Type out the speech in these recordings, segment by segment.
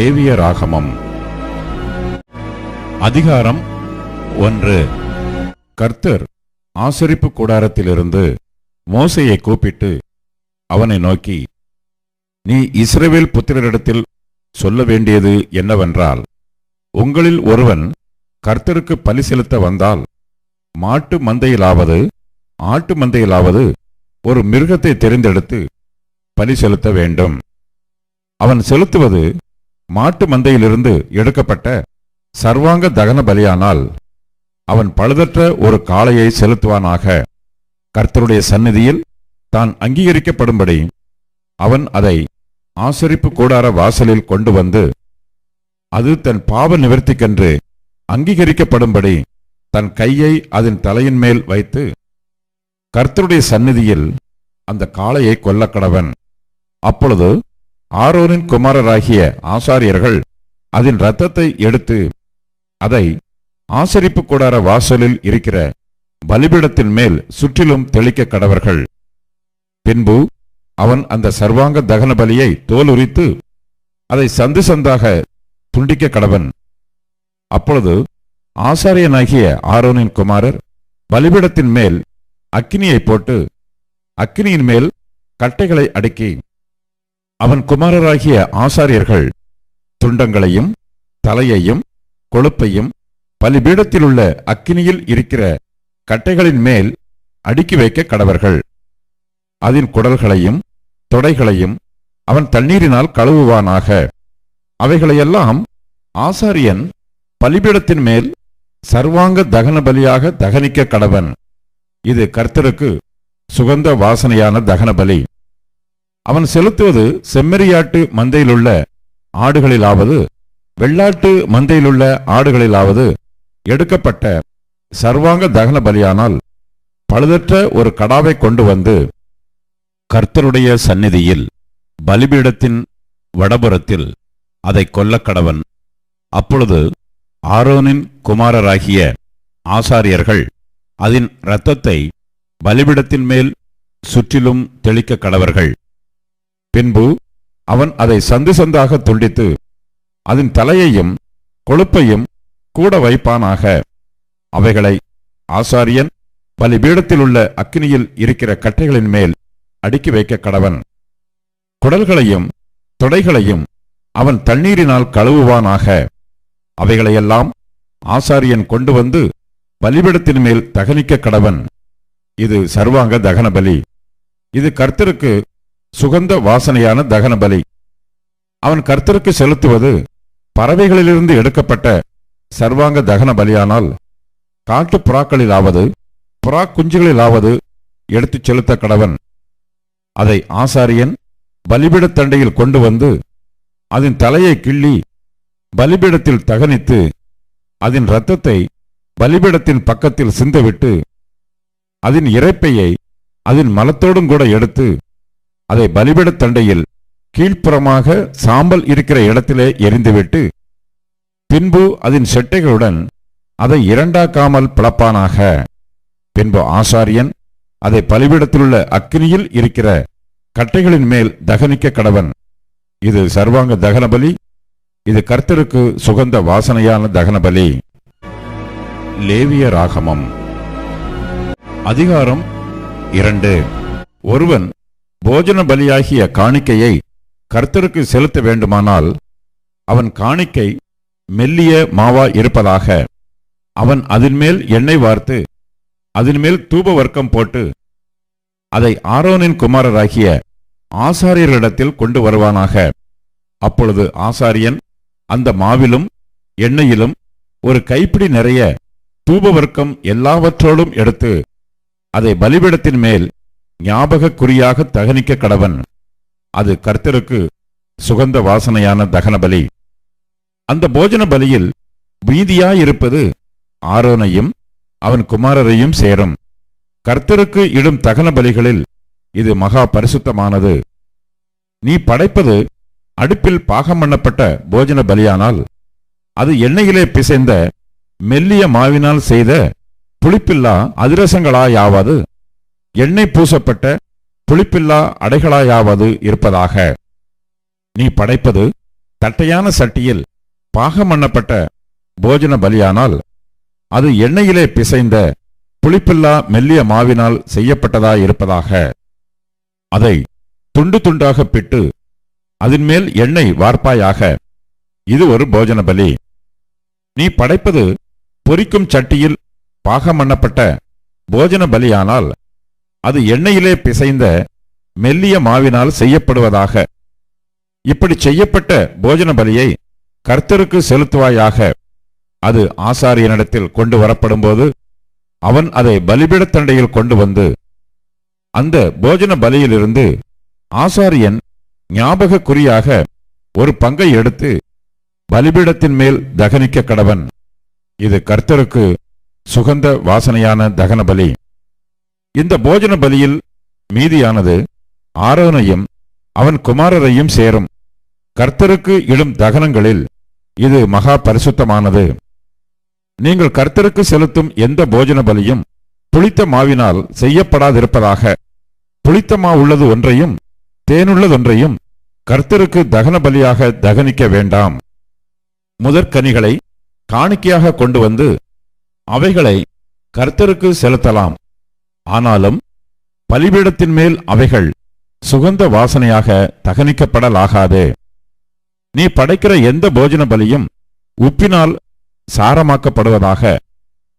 லேவிய ராகமம். அதிகாரம் ஒன்று. கர்த்தர் ஆசரிப்பு கூடாரத்திலிருந்து மோசையை கூப்பிட்டு அவனை நோக்கி நீ இஸ்ரேவேல் புத்திரரிடத்தில் சொல்ல வேண்டியது என்னவென்றால் உங்களில் ஒருவன் கர்த்தருக்கு பலி செலுத்த வந்தால் மாட்டு மந்தையிலாவது ஆட்டு மந்தையிலாவது ஒரு மிருகத்தை தெரிந்தெடுத்து பலி செலுத்த வேண்டும். அவன் செலுத்துவது மாட்டு மந்தையிலிருந்து எடுக்கப்பட்ட சர்வாங்க தகன பலியானால் அவன் பழுதற்ற ஒரு காளையை செலுத்துவானாக. கர்த்தருடைய சந்நிதியில் தான் அங்கீகரிக்கப்படும்படி அவன் அதை ஆசரிப்பு கூடார வாசலில் கொண்டு வந்து அது தன் பாவ நிவர்த்திக்கென்று அங்கீகரிக்கப்படும்படி தன் கையை அதன் தலையின் மேல் வைத்து கர்த்தருடைய சந்நிதியில் அந்த காளையை கொல்லக்கடவன். அப்பொழுது ஆரோனின் குமாரராகிய ஆசாரியர்கள் அதன் இரத்தத்தை எடுத்து அதை ஆசரிப்பு கூடார வாசலில் இருக்கிற பலிபீடத்தின் மேல் சுற்றிலும் தெளிக்க கடவர்கள். பின்பு அவன் அந்த சர்வாங்க தகன பலியை தோலுரித்து அதை சந்து சந்தாக துண்டிக்க கடவன். அப்பொழுது ஆசாரியனாகிய ஆரோனின் குமாரர் பலிபீடத்தின் மேல் அக்கினியை போட்டு அக்கினியின் மேல் கட்டைகளை அடுக்கி அவன் குமாரராகிய ஆசாரியர்கள் துண்டங்களையும் தலையையும் கொழுப்பையும் பலிபீடத்திலுள்ள அக்கினியில் இருக்கிற கட்டைகளின் மேல் அடுக்கி வைக்க கடவர்கள். அதன் குடல்களையும் தொடைகளையும் அவன் தண்ணீரினால் கழுவுவானாக. அவைகளையெல்லாம் ஆசாரியன் பலிபீடத்தின் மேல் சர்வாங்க தகன பலியாக தகனிக்க கடவன். இது கர்த்தருக்கு சுகந்த வாசனையான தகன பலி அவன் செலுத்துவது செம்மறியாட்டு மந்தையிலுள்ள ஆடுகளிலாவது வெள்ளாட்டு மந்தையிலுள்ள ஆடுகளிலாவது எடுக்கப்பட்ட சர்வாங்க தகன பலியானால் பழுதற்ற ஒரு கடாவை கொண்டு வந்து கர்த்தருடைய சந்நிதியில் பலிபீடத்தின் வடபுறத்தில் அதை கொல்லக் கடவன். அப்பொழுது ஆரோனின் குமாரராகிய ஆசாரியர்கள் அதன் இரத்தத்தை பலிபிடத்தின் மேல் சுற்றிலும் தெளிக்க கடவர்கள். பின்பு அவன் அதை சந்து சந்தாக துண்டித்து அதன் தலையையும் கொழுப்பையும் கூட வைப்பானாக. அவைகளை ஆசாரியன் பலிபீடத்தில் உள்ள அக்னியில் இருக்கிற கட்டைகளின் மேல் அடுக்கி வைக்க கடவன். குடல்களையும் தொடைகளையும் அவன் தண்ணீரினால் கழுவுவானாக. அவைகளையெல்லாம் ஆசாரியன் கொண்டு வந்து பலிபீடத்தின் மேல் தகனிக்க கடவன். இது சர்வாங்க தகன பலி இது கர்த்தருக்கு சுகந்த வாசனையான தகன பலி. அவன் கர்த்தருக்கு செலுத்துவது பறவைகளிலிருந்து எடுக்கப்பட்ட சர்வாங்க தகன பலியானால் காட்டு புறாக்களிலாவது புறா குஞ்சுகளிலாவது எடுத்துச் செலுத்த கடவன். அதை ஆசாரியன் பலிபீடத் தண்டையில் கொண்டு வந்து அதன் தலையை கிள்ளி பலிபீடத்தில் தகனித்து அதன் இரத்தத்தை பலிபீடத்தின் பக்கத்தில் சிந்தவிட்டு அதன் இறைப்பையை அதன் மலத்தோடும் கூட எடுத்து அதை பலிபீடத் தண்டையில் கீழ்ப்புறமாக சாம்பல் இருக்கிற இடத்திலே எரிந்துவிட்டு பின்பு அதன் செட்டைகளுடன் அதை இரண்டாக்காமல் பிளப்பானாக. பின்பு ஆசாரியன் அதை பலிபீடத்திலுள்ள அக்னியில் இருக்கிற கட்டைகளின் மேல் தகனிக்க கடவன். இது சர்வாங்க தகனபலி இது கர்த்தருக்கு சுகந்த வாசனையான தகனபலி. லேவிய ராகமம். அதிகாரம் இரண்டு. ஒருவன் போஜன பலியாகிய காணிக்கையை கர்த்தருக்கு செலுத்த வேண்டுமானால் அவன் காணிக்கை மெல்லிய மாவா இருப்பதாக அவன் அதன்மேல் எண்ணெய் வார்த்து அதன்மேல் தூப வர்க்கம் போட்டு அதை ஆரோனின் குமாரராகிய ஆசாரியரிடத்தில் கொண்டு வருவானாக. அப்பொழுது ஆசாரியன் அந்த மாவிலும் எண்ணெயிலும் ஒரு கைப்பிடி நிறைய தூபவர்க்கம் எல்லாவற்றோடும் எடுத்து அதை பலிபிடத்தின் மேல் ஞாபக குறியாக தகனிக்க கடவன். அது கர்த்தருக்கு சுகந்த வாசனையான தகனபலி அந்த போஜன பலியில் மீதியாயிருப்பது ஆரோனையும் அவன் குமாரரையும் சேரும். கர்த்தருக்கு இடும் தகன பலிகளில் இது மகா பரிசுத்தமானது. நீ படைப்பது அடுப்பில் பாகம் பண்ணப்பட்ட போஜன பலியானால் அது எண்ணெயிலே பிசைந்த மெல்லிய மாவினால் செய்த புளிப்பில்லா அதிரசங்களாயாவது எண்ணெய் பூசப்பட்ட புளிப்பில்லா அடைகளாயாவது இருப்பதாக. நீ படைப்பது தட்டையான சட்டியில் பாகமண்ணப்பட்ட போஜன பலியானால் அது எண்ணெயிலே பிசைந்த புளிப்பில்லா மெல்லிய மாவினால் செய்யப்பட்டதாயிருப்பதாக அதை துண்டு துண்டாக பிட்டு அதன் மேல் எண்ணெய் வார்ப்பாயாக இது ஒரு போஜன பலி. நீ படைப்பது பொரிக்கும் சட்டியில் பாகமண்ணப்பட்ட போஜன பலியானால் அது எண்ணெயிலே பிசைந்த மெல்லிய மாவினால் செய்யப்படுவதாக. இப்படி செய்யப்பட்ட போஜன பலியை கர்த்தருக்கு செலுத்துவாயாக. அது ஆசாரியனிடத்தில் கொண்டு வரப்படும்போது அவன் அதை பலிபிடத்தண்டையில் கொண்டு வந்து அந்த போஜன பலியிலிருந்து ஆசாரியன் ஞாபக குறியாக ஒரு பங்கை எடுத்து பலிபீடத்தின் மேல் தகனிக்க கடவன். இது கர்த்தருக்கு சுகந்த வாசனையான தகன பலி. இந்த போஜன பலியில் மீதியானது ஆரோனையும் அவன் குமாரரையும் சேரும். கர்த்தருக்கு இடும் தகனங்களில் இது மகா பரிசுத்தமானது. நீங்கள் கர்த்தருக்கு செலுத்தும் எந்த போஜன பலியும் புளித்த மாவினால் செய்யப்படாதிருப்பதாக புளித்த மாவுள்ளது ஒன்றையும் தேனுள்ளதொன்றையும் கர்த்தருக்கு தகன பலியாக தகனிக்க வேண்டாம். முதற்கனிகளை காணிக்கையாக கொண்டு வந்து அவைகளை கர்த்தருக்கு செலுத்தலாம். ஆனாலும் பலிபீடத்தின் மேல் அவைகள் சுகந்த வாசனையாக தகனிக்கப்படலாகாது. நீ படைக்கிற எந்த போஜன பலியும் உப்பினால் சாரமாக்கப்படுவதாக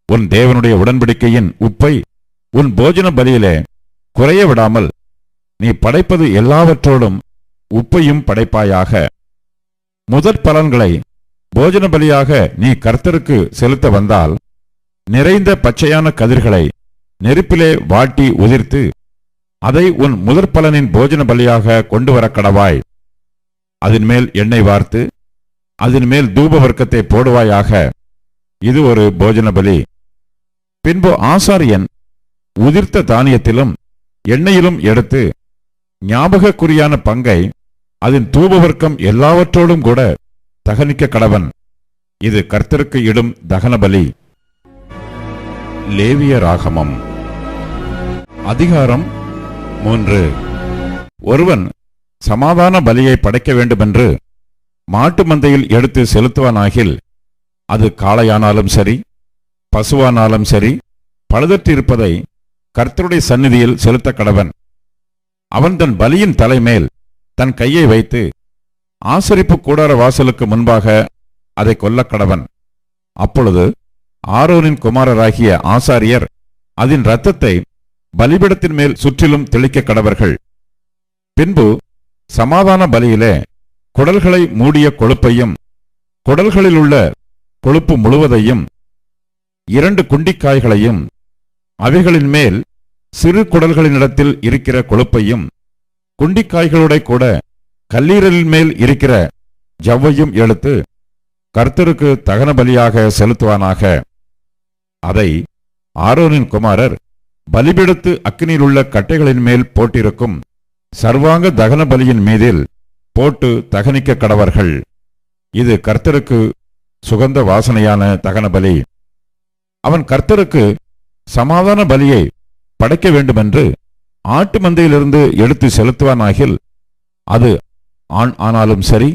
உன் தேவனுடைய உடன்படிக்கையின் உப்பை உன் போஜன பலியிலே குறைய விடாமல் நீ படைப்பது எல்லாவற்றோடும் உப்பையும் படைப்பாயாக. முதற் பலன்களை போஜன பலியாக நீ கர்த்தருக்கு செலுத்த வந்தால் நிறைந்த பச்சையான கதிர்களை நெருப்பிலே வாட்டி உதிர்த்து அதை உன் முதற் பலனின் போஜன பலியாக கொண்டு வர கடவாய் அதன் மேல் எண்ணெய் வார்த்து அதன் மேல் தூப வர்க்கத்தை போடுவாயாக. இது ஒரு போஜன பலி. பின்பு ஆசாரியன் உதிர்த்த தானியத்திலும் எண்ணெயிலும் எடுத்து ஞாபகக்குறியான பங்கை அதன் தூபவர்க்கம் எல்லாவற்றோடும் கூட தகனிக்க கடவன். இது கர்த்தருக்கு இடும் தகன பலி. லேவிய ராகமம். அதிகாரம் மூன்று. ஒருவன் சமாதான பலியை படைக்க வேண்டுமென்று மாட்டு மந்தையில் எடுத்து செலுத்துவானாகில் அது காளையானாலும் சரி பசுவானாலும் சரி பழுதற்றிருப்பதை கர்த்தருடைய சந்நிதியில் செலுத்த கடவன். அவன் தன் பலியின் தலைமேல் தன் கையை வைத்து ஆசரிப்பு கூடார வாசலுக்கு முன்பாக அதை கொல்ல கடவன். அப்பொழுது ஆரோனின் குமாரராகிய ஆசாரியர் அதன் இரத்தத்தை பலிபிடத்தின் மேல் சுற்றிலும் தெளிக்க கடவர்கள். பின்பு சமாதான பலியிலே குடல்களை மூடிய கொழுப்பையும் குடல்களிலுள்ள கொழுப்பு முழுவதையும் இரண்டு குண்டிக்காய்களையும் அவைகளின் மேல் சிறு குடல்களினிடத்தில் இருக்கிற கொழுப்பையும் குண்டிக்காய்களோட கூட கல்லீரலின் மேல் இருக்கிற ஜவ்வையும் எடுத்து கர்த்தருக்கு தகன பலியாக செலுத்துவானாக. அதை ஆரோனின் குமாரர் பலிபிடத்து அக்னியில் உள்ள கட்டைகளின் மேல் போட்டிருக்கும் சர்வாங்க தகன பலியின் மீதில் போட்டு தகனிக்க கடவர்கள். இது கர்த்தருக்கு சுகந்த வாசனையான தகன பலி. அவன் கர்த்தருக்கு சமாதான பலியை படைக்க வேண்டுமென்று ஆட்டு மந்தையிலிருந்து எடுத்து செலுத்துவானாகில் அது ஆண் ஆனாலும் சரி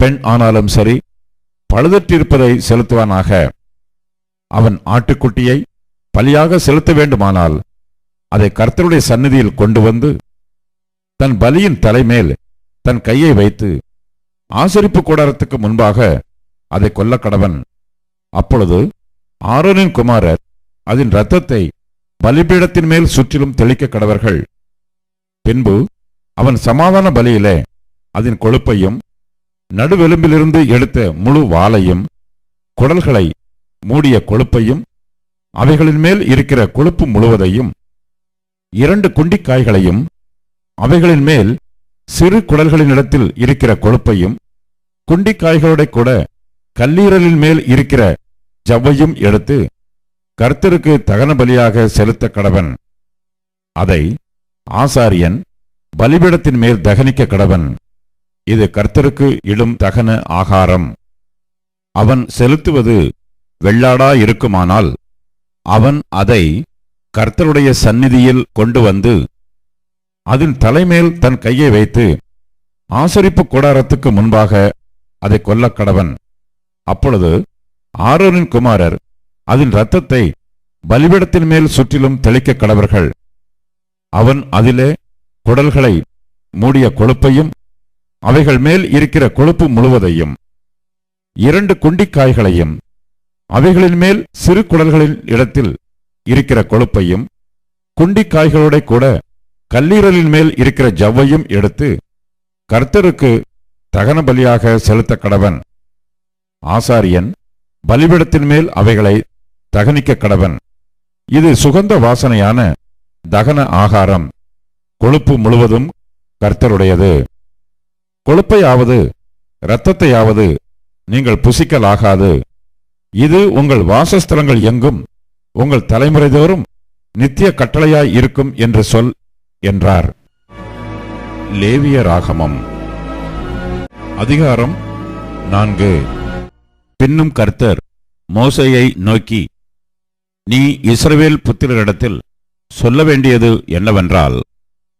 பெண் ஆனாலும் சரி பழுதற்றிருப்பதை செலுத்துவானாக. அவன் ஆட்டுக்குட்டியை பலியாக செலுத்த வேண்டுமானால் அதை கர்த்தருடைய சந்நிதியில் கொண்டு வந்து தன் பலியின் தலைமேல் தன் கையை வைத்து ஆசரிப்பு கூடாரத்துக்கு முன்பாக அதை கொல்ல கடவன். அப்பொழுது ஆரோனின் குமாரர் அதன் இரத்தத்தை பலிபீடத்தின் மேல் சுற்றிலும் தெளிக்க கடவர்கள். பின்பு அவன் சமாதான பலியிலே அதன் கொழுப்பையும் நடுவெலும்பிலிருந்து எடுத்த முழு வாளையும் குடல்களை மூடிய கொழுப்பையும் அவைகளின் மேல் இருக்கிற கொழுப்பு முழுவதையும் இரண்டு குண்டிக்காய்களையும் அவைகளின் மேல் சிறு குடல்களினிடத்தில் இருக்கிற கொழுப்பையும் குண்டிக்காய்களோட கூட கல்லீரலின் மேல் இருக்கிற ஜவ்வையும் எடுத்து கர்த்தருக்கு தகன பலியாக செலுத்த கடவன். அதை ஆசாரியன் பலிபீடத்தின் மேல் தகனிக்க கடவன். இது கர்த்தருக்கு இடும் தகன ஆகாரம். அவன் செலுத்துவது வெள்ளாடா இருக்குமானால் அவன் அதை கர்த்தருடைய சந்நிதியில் கொண்டு வந்து அதன் தலைமேல் தன் கையை வைத்து ஆசரிப்பு கூடாரத்துக்கு முன்பாக அதை கொல்லக் கடவன் அப்பொழுது ஆரோனின் குமாரர் அதன் இரத்தத்தை பலிபிடத்தின் மேல் சுற்றிலும் தெளிக்க கடவர்கள். அவன் அதிலே குடல்களை மூடிய கொழுப்பையும் அவைகள் மேல் இருக்கிற கொழுப்பு முழுவதையும் இரண்டு குண்டிக்காய்களையும் அவைகளின் மேல் சிறு குடல்களின் இடத்தில் இருக்கிற கொழுப்பையும் குண்டிக்காய்களோட கூட கல்லீரலின் மேல் இருக்கிற ஜவ்வையும் எடுத்து கர்த்தருக்கு தகன பலியாக செலுத்த கடவன். ஆசாரியன் பலிபிடத்தின் மேல் அவைகளை தகனிக்க கடவன். இது சுகந்த வாசனையான தகன ஆகாரம். கொழுப்பு முழுவதும் கர்த்தருடையது. கொழுப்பையாவது இரத்தத்தையாவது நீங்கள் புசிக்கலாகாது. இது உங்கள் வாசஸ்தலங்கள் எங்கும் உங்கள் தலைமுறை தோறும் நித்திய கட்டளையாய் இருக்கும் என்று சொல் என்றார். லேவிய ராகமம். அதிகாரம் நான்கு. பின்னும் கர்த்தர் மோசையை நோக்கி நீ இஸ்ரவேல் புத்திரரிடத்தில் சொல்ல வேண்டியது என்னவென்றால்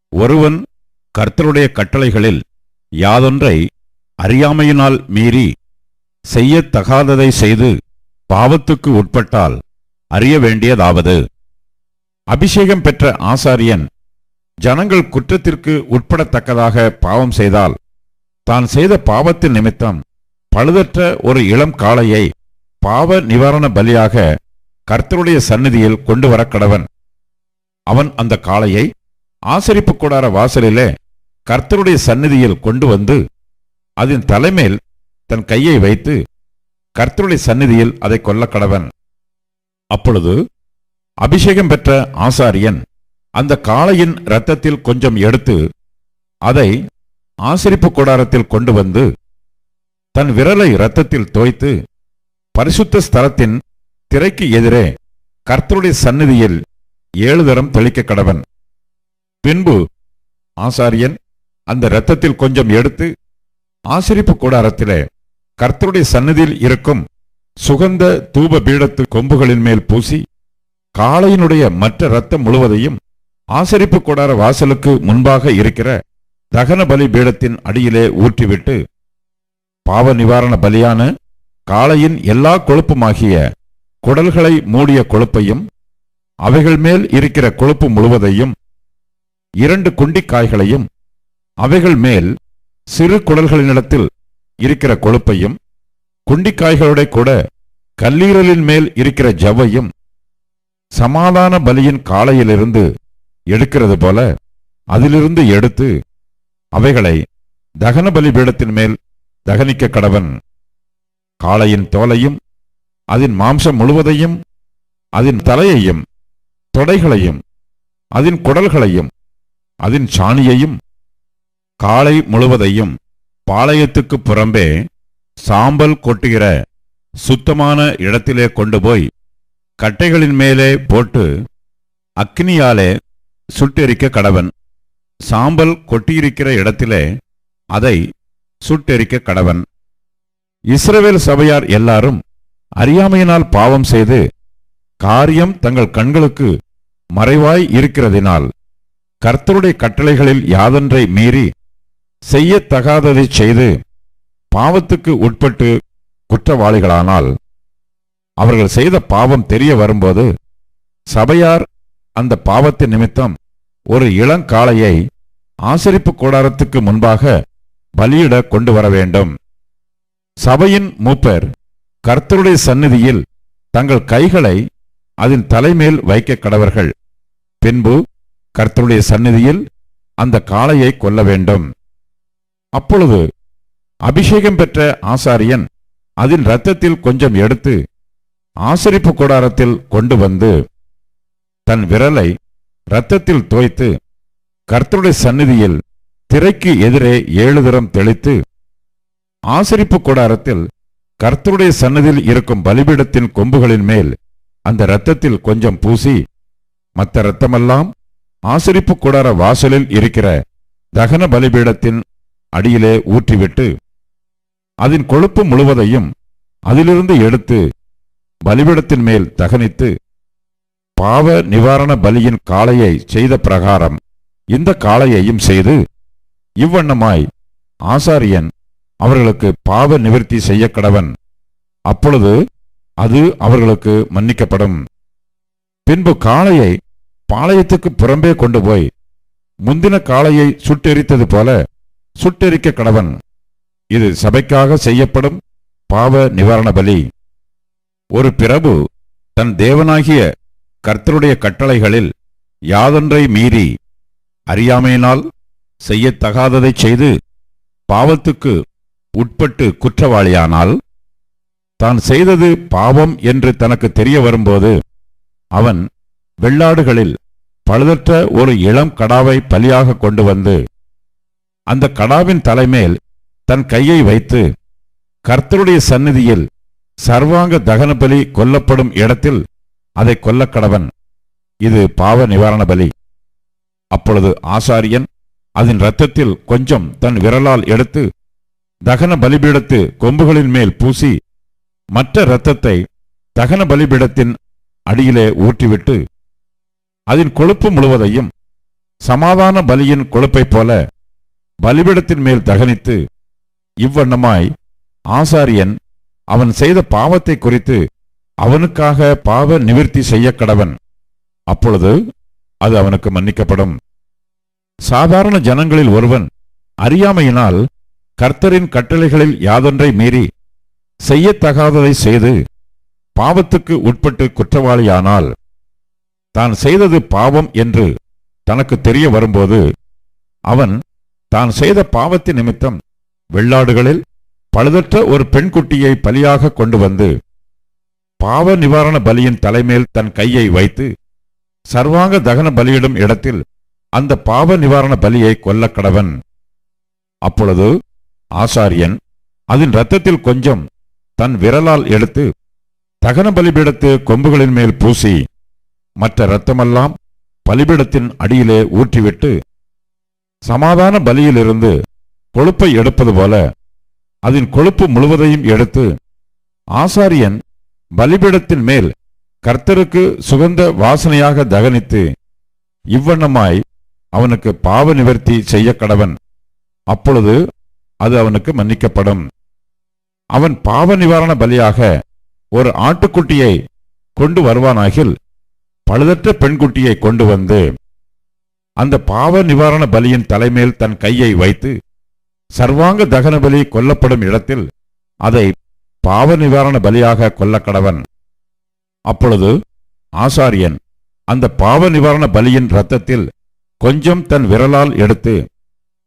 ஒருவன் கர்த்தருடைய கட்டளைகளில் யாதொன்றை அறியாமையினால் மீறி செய்யத்தகாததை செய்து பாவத்துக்கு உட்பட்டால் அறிய வேண்டியதாவது. அபிஷேகம் பெற்ற ஆசாரியன் ஜனங்கள் குற்றத்திற்கு உட்படத்தக்கதாக பாவம் செய்தால் தான் செய்த பாவத்தின் நிமித்தம் பழுதற்ற ஒரு இளம் காளையை பாவ நிவாரண பலியாக கர்த்தருடைய சந்நிதியில் கொண்டு வர கடவன். அவன் அந்த காளையை ஆசரிப்பு கூடார வாசலிலே கர்த்தருடைய சந்நிதியில் கொண்டு வந்து அதன் தலைமேல் தன் கையை வைத்து கர்த்தருடைய சந்நிதியில் அதை கொல்ல கடவன் அப்பொழுது அபிஷேகம் பெற்ற ஆசாரியன் அந்த காளையின் இரத்தத்தில் கொஞ்சம் எடுத்து அதை ஆசிரிப்பு கூடாரத்தில் கொண்டு வந்து தன் விரலை இரத்தத்தில் தோய்த்து பரிசுத்த ஸ்தலத்தின் திரைக்கு எதிரே கர்த்தருடைய சந்நிதியில் ஏழு தரம் தெளிக்க கடவன் பின்பு ஆசாரியன் அந்த இரத்தத்தில் கொஞ்சம் எடுத்து ஆசிரிப்பு கூடாரத்திலே கர்த்தருடைய சன்னதியில் இருக்கும் சுகந்த தூப பீடத்து கொம்புகளின் மேல் பூசி காளையினுடைய மற்ற ரத்தம் முழுவதையும் ஆசரிப்பு கொடார வாசலுக்கு முன்பாக இருக்கிற தகன பலி பீடத்தின் அடியிலே ஊற்றிவிட்டு பாவ நிவாரண பலியான காளையின் எல்லா கொழுப்புமாகிய குடல்களை மூடிய கொழுப்பையும் அவைகள் மேல் இருக்கிற கொழுப்பு முழுவதையும் இரண்டு குண்டிக்காய்களையும் அவைகள் மேல் சிறு குடல்களினிடத்தில் இருக்கிற கொழுப்பையும் குண்டிக்காய்களோட கூட கல்லீரலின் மேல் இருக்கிற ஜவ்வையும் சமாதான பலியின் காலையிலிருந்து எடுக்கிறது போல அதிலிருந்து எடுத்து அவைகளை தகன பலி பீடத்தின் மேல் தகனிக்க கடவன். காளையின் தோலையும் அதன் மாம்சம் முழுவதையும் அதன் தலையையும் தொடைகளையும் அதன் குடல்களையும் அதன் சாணியையும் காளை முழுவதையும் பாளையத்துக்கு புறம்பே சாம்பல் கொட்டுகிற சுத்தமான இடத்திலே கொண்டு போய் கட்டைகளின் மேலே போட்டு அக்னியாலே சுட்டெரிக்க கடவன். சாம்பல் கொட்டியிருக்கிற இடத்திலே அதை சுட்டெரிக்க கடவன். இஸ்ரவேல் சபையார் எல்லாரும் அறியாமையினால் பாவம் செய்து காரியம் தங்கள் கண்களுக்கு மறைவாய் இருக்கிறதினால் கர்த்தருடைய கட்டளைகளில் யாதொன்றை மீறி செய்யத்தகாததைச் செய்து பாவத்துக்கு உட்பட்டு குற்றவாளிகளானால் அவர்கள் செய்த பாவம் தெரிய வரும்போது சபையார் அந்த பாவத்தின் நிமித்தம் ஒரு இளங்காளையை ஆசரிப்பு கூடாரத்துக்கு முன்பாக பலியிட கொண்டு வர வேண்டும். சபையின் மூப்பர் கர்த்தருடைய சந்நிதியில் தங்கள் கைகளை அதன் தலைமேல் வைக்க கடவர்கள். பின்பு கர்த்தருடைய சந்நிதியில் அந்த காளையை கொல்ல வேண்டும். அப்பொழுது அபிஷேகம் பெற்ற ஆசாரியன் அதன் இரத்தத்தில் கொஞ்சம் எடுத்து ஆசரிப்பு கூடாரத்தில் கொண்டு வந்து தன் விரலை இரத்தத்தில் தோய்த்து கர்த்தருடைய சந்நிதியில் திரைக்கு எதிரே ஏழு தரம் தெளித்து ஆசரிப்பு கூடாரத்தில் கர்த்தருடைய சன்னதியில் இருக்கும் பலிபீடத்தின் கொம்புகளின் மேல் அந்த இரத்தத்தில் கொஞ்சம் பூசி மற்ற இரத்தமெல்லாம் ஆசரிப்பு கூடார வாசலில் இருக்கிற தகன பலிபீடத்தின் அடியிலே ஊற்றிவிட்டு அதன் கொழுப்பு முழுவதையும் அதிலிருந்து எடுத்து பலிபிடத்தின் மேல் தகனித்து பாவ நிவாரண பலியின் காளையை செய்த பிரகாரம் இந்த காளையையும் செய்து இவ்வண்ணமாய் ஆசாரியன் அவர்களுக்கு பாவ நிவர்த்தி செய்ய கடவன். அப்பொழுது அது அவர்களுக்கு மன்னிக்கப்படும். பின்பு காளையை பாளையத்துக்கு புறம்பே கொண்டு போய் முந்தின காளையை சுட்டெரித்தது போல சுட்டெரிக்க கடவன் இது சபைக்காக செய்யப்படும் பாவ நிவாரண பலி. ஒரு பிரபு தன் தேவனாகிய கர்த்தருடைய கட்டளைகளில் யாதொன்றை மீறி அறியாமையினால் செய்யத்தகாததைச் செய்து பாவத்துக்கு உட்பட்டு குற்றவாளியானால் தான் செய்தது பாவம் என்று தனக்கு தெரிய வரும்போது அவன் வெள்ளாடுகளில் பழுதற்ற ஒரு இளம் கடாவை பலியாக கொண்டு வந்து அந்த கடாவின் தலைமேல் தன் கையை வைத்து கர்த்தருடைய சந்நிதியில் சர்வாங்க தகன பலி கொல்லப்படும் இடத்தில் அதை கொல்லக்கடவன் இது பாவ நிவாரண பலி. அப்பொழுது ஆசாரியன் அதன் இரத்தத்தில் கொஞ்சம் தன் விரலால் எடுத்து தகன பலிபீடத்து கொம்புகளின் மேல் பூசி மற்ற இரத்தத்தை தகன பலிபீடத்தின் அடியிலே ஊற்றிவிட்டு அதன் கொழுப்பு முழுவதையும் சமாதான பலியின் கொழுப்பைப் போல பலிபிடத்தின் மேல் தகனித்து இவ்வண்ணமாய் ஆசாரியன் அவன் செய்த பாவத்தை குறித்து அவனுக்காக பாவ நிவிற்த்தி செய்ய கடவன் அப்பொழுது அது அவனுக்கு மன்னிக்கப்படும். சாதாரண ஜனங்களில் ஒருவன் அறியாமையினால் கர்த்தரின் கட்டளைகளில் யாதொன்றை மீறி செய்யத்தகாததை செய்து பாவத்துக்கு உட்பட்டு குற்றவாளியானால் தான் செய்தது பாவம் என்று தனக்கு தெரிய வரும்போது அவன் தான் செய்த பாவத்தின் நிமித்தம் வெள்ளாடுகளில் பழுதற்ற ஒரு பெண்குட்டியை பலியாக கொண்டு வந்து பாவ நிவாரண பலியின் தலைமேல் தன் கையை வைத்து சர்வாங்க தகன பலியிடும் இடத்தில் அந்த பாவ நிவாரண பலியை கொல்ல கடவன். அப்பொழுது ஆசாரியன் அதன் இரத்தத்தில் கொஞ்சம் தன் விரலால் எடுத்து தகன பலிபீடத்து கொம்புகளின் மேல் பூசி மற்ற இரத்தமெல்லாம் பலிபீடத்தின் அடியிலே ஊற்றிவிட்டு சமாதான பலியிலிருந்து கொழுப்பை எடுப்பது போல அதன் கொழுப்பு முழுவதையும் எடுத்து ஆசாரியன் பலிபீடத்தின் மேல் கர்த்தருக்கு சுகந்த வாசனையாக தகனித்து இவ்வண்ணமாய் அவனுக்கு பாவ நிவர்த்தி செய்ய கடவன் அப்பொழுது அது அவனுக்கு மன்னிக்கப்படும். அவன் பாவ நிவாரண பலியாக ஒரு ஆட்டுக்குட்டியை கொண்டு வருவானாகில் பழுதற்ற பெண்குட்டியை கொண்டு வந்து அந்த பாவ நிவாரண பலியின் தலைமேல் தன் கையை வைத்து சர்வாங்க தகன பலி கொல்லப்படும் இடத்தில் அதை பாவ நிவாரண பலியாக கொல்லக்கடவன். அப்பொழுது ஆசாரியன் அந்த பாவ நிவாரண பலியின் இரத்தத்தில் கொஞ்சம் தன் விரலால் எடுத்து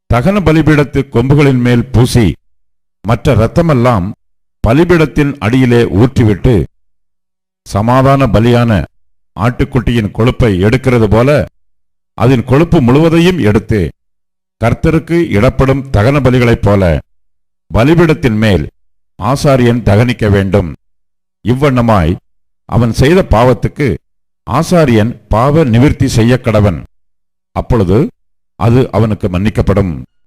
தகன பலிபீடத்து கொம்புகளின் மேல் பூசி மற்ற இரத்தமெல்லாம் பலிபீடத்தின் அடியிலே ஊற்றிவிட்டு சமாதான பலியான ஆட்டுக்குட்டியின் கொழுப்பை எடுக்கிறது போல அதன் கொழுப்பு முழுவதையும் எடுத்து கர்த்தருக்கு இடப்படும் தகன பலிகளைப் போல பலிபீடத்தின் மேல் ஆசாரியன் தகனிக்க வேண்டும். இவ்வண்ணமாய் அவன் செய்த பாவத்துக்கு ஆசாரியன் பாவ நிவிற்த்தி செய்ய கடவன் அப்பொழுது அது அவனுக்கு மன்னிக்கப்படும்.